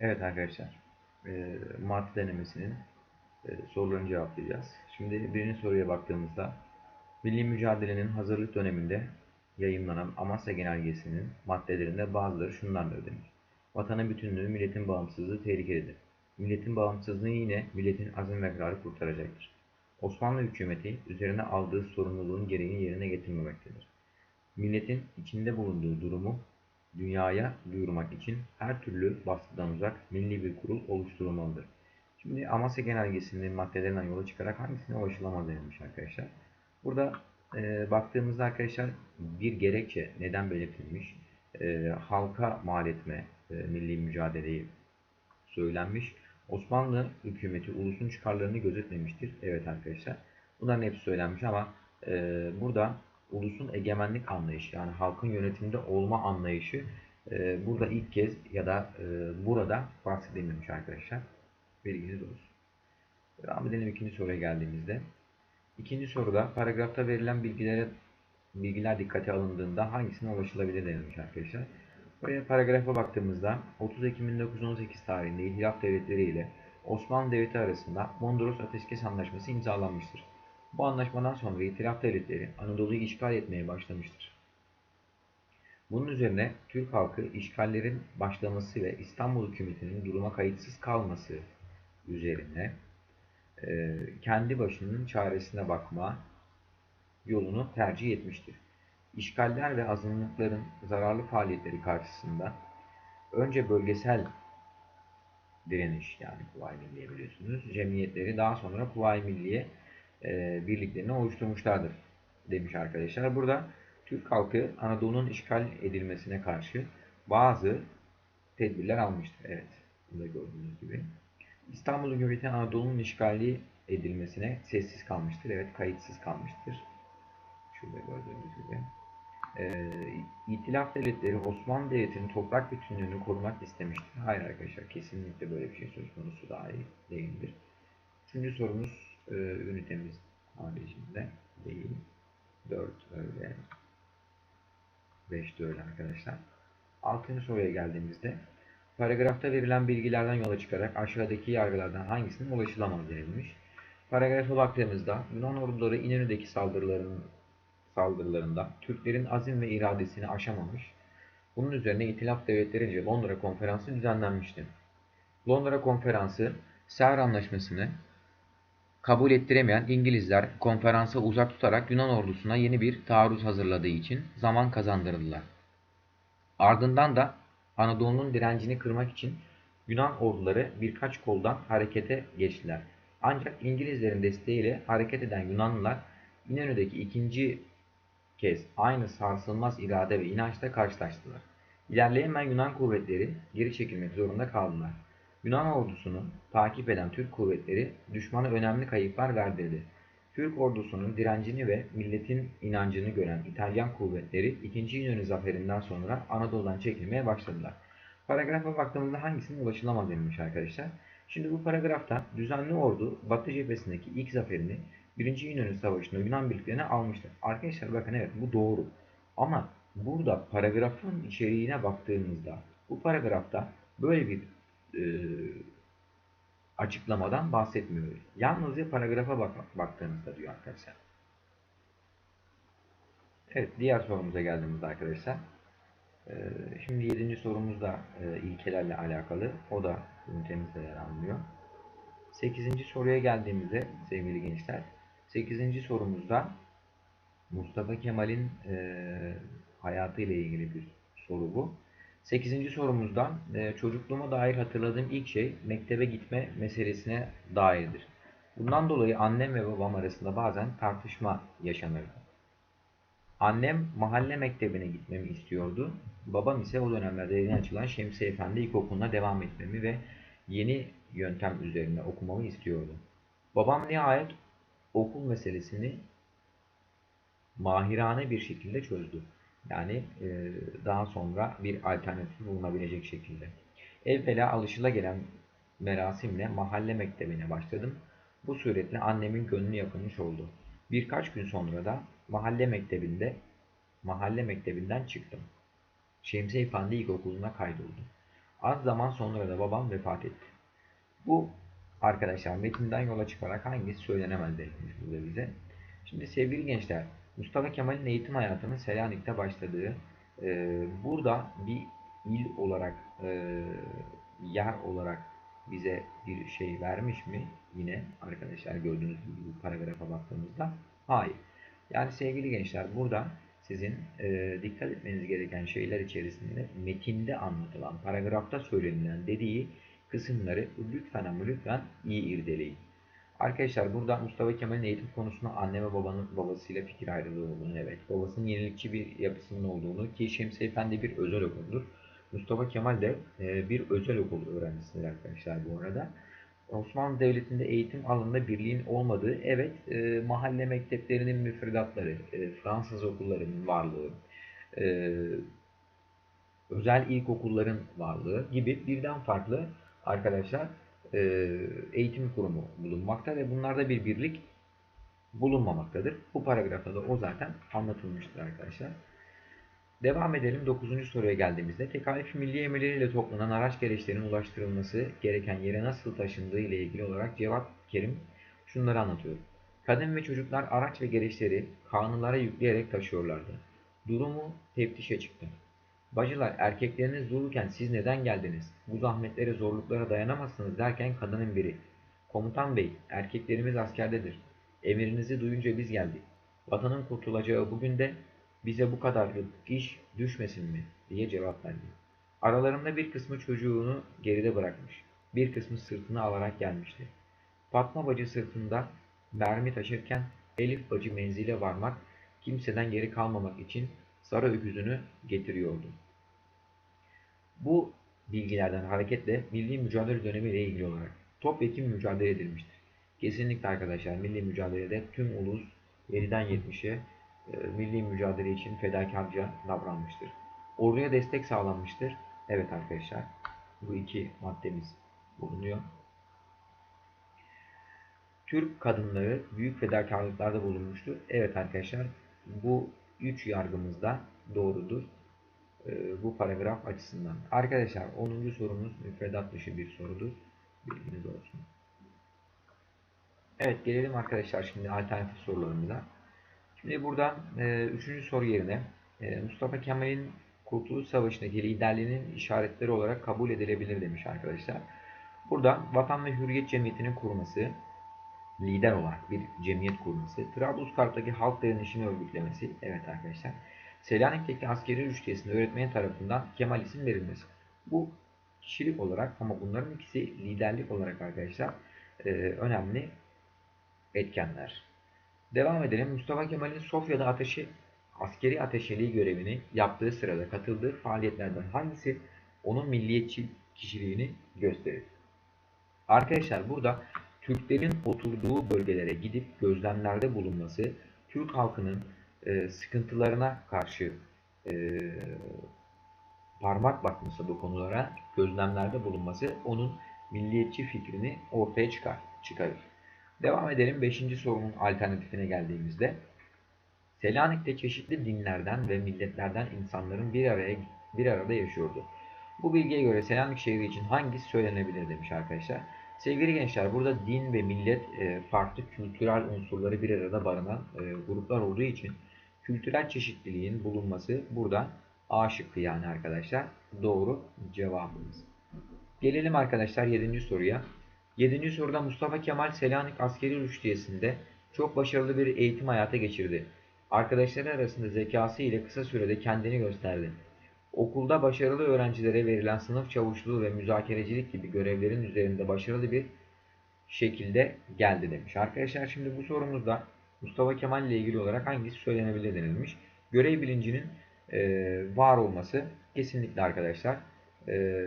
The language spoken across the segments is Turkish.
Evet arkadaşlar, e, madde denemesinin e, sorularını cevaplayacağız. Şimdi birinci soruya baktığımızda, Milli Mücadelenin hazırlık döneminde yayımlanan Amasya Genelgesi'nin maddelerinde bazıları şunlarla ödenir. Vatanın bütünlüğü, milletin bağımsızlığı tehlikededir. Milletin bağımsızlığı yine milletin azim ve kararı kurtaracaktır. Osmanlı hükümeti üzerine aldığı sorumluluğun gereğini yerine getirmemektedir. Milletin içinde bulunduğu durumu dünyaya duyurmak için her türlü baskıdan uzak milli bir kurul oluşturulmalıdır. Şimdi Amasya Genelgesi'nin maddelerinden yola çıkarak hangisine ulaşılamaz denilmiş arkadaşlar. Burada e, baktığımızda arkadaşlar bir gerekçe neden belirtilmiş? E, halka mal etme, e, milli mücadeleyi söylenmiş. Osmanlı hükümeti ulusun çıkarlarını gözetmemiştir. Evet arkadaşlar. Bunların hepsi söylenmiş ama e, burada ulusun egemenlik anlayışı yani halkın yönetimde olma anlayışı e, burada ilk kez ya da e, burada bahsedilmemiş arkadaşlar. Bilginiz olsun. Devam edelim ikinci soruya geldiğimizde. İkinci soruda paragrafta verilen bilgilere bilgiler dikkate alındığında hangisine ulaşılabilir denilmiş arkadaşlar. Buraya paragrafa baktığımızda 30 Ekim 1918 tarihinde İtilaf Devletleri ile Osmanlı Devleti arasında Mondros Ateşkes Anlaşması imzalanmıştır. Bu anlaşmadan sonra İtilaf Devletleri Anadolu'yu işgal etmeye başlamıştır. Bunun üzerine Türk halkı işgallerin başlaması ve İstanbul hükümetinin duruma kayıtsız kalması üzerine e, kendi başının çaresine bakma yolunu tercih etmiştir. İşgaller ve azınlıkların zararlı faaliyetleri karşısında önce bölgesel direniş yani Kuvayi Milliye biliyorsunuz cemiyetleri daha sonra Kuvayi Milliye e, birliklerini oluşturmuşlardır demiş arkadaşlar. Burada Türk halkı Anadolu'nun işgal edilmesine karşı bazı tedbirler almıştır. Evet, burada gördüğünüz gibi. İstanbul Cumhuriyeti Anadolu'nun işgali edilmesine sessiz kalmıştır. Evet, kayıtsız kalmıştır. Şurada gördüğünüz gibi. Ee, İtilaf devletleri Osmanlı Devleti'nin toprak bütünlüğünü korumak istemiştir. Hayır arkadaşlar, kesinlikle böyle bir şey söz konusu dahi değildir. Üçüncü sorumuz e, ünitemiz haricinde değil. 4 öyle. 5 de öyle arkadaşlar. Altıncı soruya geldiğimizde paragrafta verilen bilgilerden yola çıkarak aşağıdaki yargılardan hangisine ulaşılamaz denilmiş. Paragrafa baktığımızda Yunan orduları İnönü'deki saldırıların saldırılarında Türklerin azim ve iradesini aşamamış. Bunun üzerine İtilaf Devletlerince Londra Konferansı düzenlenmişti. Londra Konferansı Sevr Anlaşması'nı kabul ettiremeyen İngilizler konferansa uzak tutarak Yunan ordusuna yeni bir taarruz hazırladığı için zaman kazandırdılar. Ardından da Anadolu'nun direncini kırmak için Yunan orduları birkaç koldan harekete geçtiler. Ancak İngilizlerin desteğiyle hareket eden Yunanlılar İnönü'deki ikinci kez aynı sarsılmaz irade ve inançla karşılaştılar. İlerleyemeyen Yunan kuvvetleri geri çekilmek zorunda kaldılar. Yunan ordusunu takip eden Türk kuvvetleri düşmana önemli kayıplar verdirdi. Türk ordusunun direncini ve milletin inancını gören İtalyan kuvvetleri 2. İnönü zaferinden sonra Anadolu'dan çekilmeye başladılar. Paragrafa baktığımızda hangisine ulaşılamaz denilmiş arkadaşlar. Şimdi bu paragrafta düzenli ordu Batı cephesindeki ilk zaferini 1. İnönü Savaşı'nda Yunan birliklerine almıştır. Arkadaşlar bakın evet bu doğru. Ama burada paragrafın içeriğine baktığımızda bu paragrafta böyle bir e, açıklamadan bahsetmiyor. Yalnızca paragrafa bak baktığınızda diyor arkadaşlar. Evet diğer sorumuza geldiğimizde arkadaşlar. E, şimdi yedinci sorumuz da e, ilkelerle alakalı. O da ünitemizde yer almıyor. Sekizinci soruya geldiğimizde sevgili gençler. Sekizinci sorumuzda Mustafa Kemal'in hayatı ile ilgili bir soru bu. 8. sorumuzdan e, çocukluğuma dair hatırladığım ilk şey mektebe gitme meselesine dairdir. Bundan dolayı annem ve babam arasında bazen tartışma yaşanırdı. Annem mahalle mektebine gitmemi istiyordu. Babam ise o dönemlerde yeni açılan Şemsi Efendi İlkokulu'na devam etmemi ve yeni yöntem üzerine okumamı istiyordu. Babam nihayet okul meselesini mahirane bir şekilde çözdü. Yani e, daha sonra bir alternatif bulunabilecek şekilde. Evvela alışılagelen merasimle mahalle mektebine başladım. Bu suretle annemin gönlü yakılmış oldu. Birkaç gün sonra da mahalle mektebinde mahalle mektebinden çıktım. Şemsi Efendi İlkokulu'na kaydoldum. Az zaman sonra da babam vefat etti. Bu arkadaşlar metinden yola çıkarak hangisi söylenemez burada bize. Şimdi sevgili gençler, Mustafa Kemal'in eğitim hayatının Selanik'te başladığı, e, burada bir il olarak, e, yer olarak bize bir şey vermiş mi? Yine arkadaşlar gördüğünüz gibi bu paragrafa baktığımızda hayır. Yani sevgili gençler burada sizin e, dikkat etmeniz gereken şeyler içerisinde metinde anlatılan, paragrafta söylenilen dediği kısımları lütfen ama lütfen iyi irdeleyin. Arkadaşlar burada Mustafa Kemal'in eğitim konusunda anne ve babanın babasıyla fikir ayrılığı olduğunu evet. Babasının yenilikçi bir yapısının olduğunu ki Şemsi Efendi bir özel okuldur. Mustafa Kemal de e, bir özel okul öğrencisidir arkadaşlar bu arada. Osmanlı Devleti'nde eğitim alanında birliğin olmadığı, evet e, mahalle mekteplerinin müfredatları, e, Fransız okullarının varlığı, e, özel ilkokulların varlığı gibi birden farklı arkadaşlar eğitim kurumu bulunmakta ve bunlarda bir birlik bulunmamaktadır. Bu paragrafta da o zaten anlatılmıştır arkadaşlar. Devam edelim 9. soruya geldiğimizde tekalifi milli emirleriyle toplanan araç gereçlerin ulaştırılması gereken yere nasıl taşındığı ile ilgili olarak cevap Kerim şunları anlatıyor. Kadın ve çocuklar araç ve gereçleri kanunlara yükleyerek taşıyorlardı. Durumu teftişe çıktı. Bacılar erkekleriniz dururken siz neden geldiniz? Bu zahmetlere zorluklara dayanamazsınız derken kadının biri. Komutan bey erkeklerimiz askerdedir. Emirinizi duyunca biz geldik. Vatanın kurtulacağı bugün de bize bu kadarlık iş düşmesin mi? diye cevap verdi. Aralarında bir kısmı çocuğunu geride bırakmış. Bir kısmı sırtını alarak gelmişti. Fatma bacı sırtında mermi taşırken Elif bacı menzile varmak, kimseden geri kalmamak için sarı öküzünü getiriyordu. Bu bilgilerden hareketle milli mücadele dönemiyle ilgili olarak topyekun mücadele edilmiştir. Kesinlikle arkadaşlar milli mücadelede tüm ulus 7'den 70'e e, milli mücadele için fedakarca davranmıştır. Orduya destek sağlanmıştır. Evet arkadaşlar bu iki maddemiz bulunuyor. Türk kadınları büyük fedakarlıklarda bulunmuştur. Evet arkadaşlar bu üç yargımız da doğrudur. E, bu paragraf açısından. Arkadaşlar 10. sorumuz müfredat dışı bir sorudur. Bilginiz olsun. Evet gelelim arkadaşlar şimdi alternatif sorularımıza. Şimdi buradan e, üçüncü soru yerine e, Mustafa Kemal'in Kurtuluş Savaşı'ndaki liderliğinin işaretleri olarak kabul edilebilir demiş arkadaşlar. Burada Vatan ve Hürriyet Cemiyeti'nin kurması, lider olarak bir cemiyet kurması, Trablusgarp'taki halk direnişini örgütlemesi, evet arkadaşlar, Selanik'teki askeri rüştiyesinde öğretmen tarafından Kemal isim verilmesi. Bu kişilik olarak ama bunların ikisi liderlik olarak arkadaşlar e, önemli etkenler. Devam edelim. Mustafa Kemal'in Sofya'da ateşi, askeri ateşeliği görevini yaptığı sırada katıldığı faaliyetlerden hangisi onun milliyetçi kişiliğini gösterir? Arkadaşlar burada Türklerin oturduğu bölgelere gidip gözlemlerde bulunması, Türk halkının e, sıkıntılarına karşı e, parmak bakması bu konulara, gözlemlerde bulunması onun milliyetçi fikrini ortaya çıkar, çıkarır. Devam edelim 5. sorunun alternatifine geldiğimizde. Selanik'te çeşitli dinlerden ve milletlerden insanların bir araya bir arada yaşıyordu. Bu bilgiye göre Selanik şehri için hangisi söylenebilir demiş arkadaşlar. Sevgili gençler burada din ve millet e, farklı kültürel unsurları bir arada barınan e, gruplar olduğu için kültürel çeşitliliğin bulunması burada A şıkkı yani arkadaşlar doğru cevabımız. Gelelim arkadaşlar 7. soruya. 7. soruda Mustafa Kemal Selanik Askeri Rüştiyesi'nde çok başarılı bir eğitim hayatı geçirdi. Arkadaşları arasında zekası ile kısa sürede kendini gösterdi. Okulda başarılı öğrencilere verilen sınıf çavuşluğu ve müzakerecilik gibi görevlerin üzerinde başarılı bir şekilde geldi demiş. Arkadaşlar şimdi bu sorumuzda Mustafa Kemal ile ilgili olarak hangisi söylenebilir denilmiş. Görev bilincinin e, var olması kesinlikle arkadaşlar e,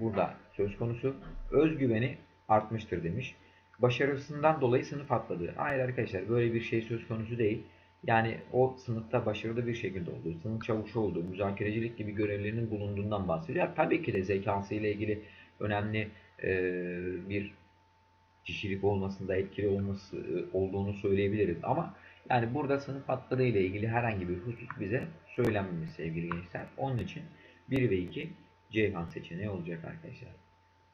burada söz konusu. Özgüveni artmıştır demiş. Başarısından dolayı sınıf atladı. Hayır arkadaşlar böyle bir şey söz konusu değil. Yani o sınıfta başarılı bir şekilde olduğu, sınıf çavuşu olduğu, müzakerecilik gibi görevlerinin bulunduğundan bahsediyor. Tabii ki de zekası ile ilgili önemli e, bir kişilik olmasında etkili olması e, olduğunu söyleyebiliriz. Ama yani burada sınıf atları ile ilgili herhangi bir husus bize söylenmemiş sevgili gençler. Onun için 1 ve 2 Ceyhan seçeneği olacak arkadaşlar.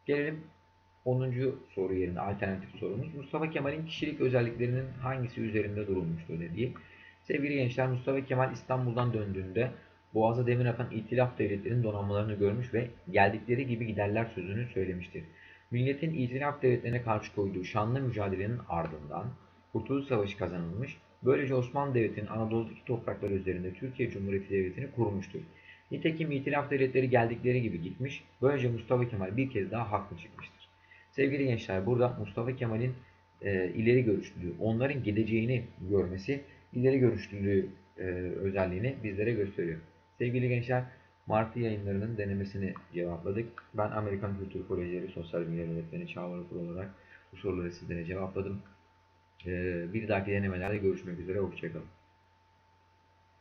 Gelelim 10. soru yerine alternatif sorumuz. Mustafa Kemal'in kişilik özelliklerinin hangisi üzerinde durulmuştur dediği. Sevgili gençler Mustafa Kemal İstanbul'dan döndüğünde Boğaz'a demir atan itilaf devletlerinin donanmalarını görmüş ve geldikleri gibi giderler sözünü söylemiştir. Milletin itilaf devletlerine karşı koyduğu şanlı mücadelenin ardından Kurtuluş Savaşı kazanılmış. Böylece Osmanlı Devleti'nin Anadolu'daki topraklar üzerinde Türkiye Cumhuriyeti Devleti'ni kurmuştur. Nitekim itilaf devletleri geldikleri gibi gitmiş. Böylece Mustafa Kemal bir kez daha haklı çıkmıştır. Sevgili gençler burada Mustafa Kemal'in e, ileri görüşlülüğü, onların gideceğini görmesi ileri görüşlülüğü e, özelliğini bizlere gösteriyor. Sevgili gençler, Martı yayınlarının denemesini cevapladık. Ben Amerikan Kültür Kolejleri Sosyal Bilgiler Öğretmeni Çağlar Okul olarak bu soruları sizlere cevapladım. E, bir dahaki denemelerde görüşmek üzere, hoşçakalın.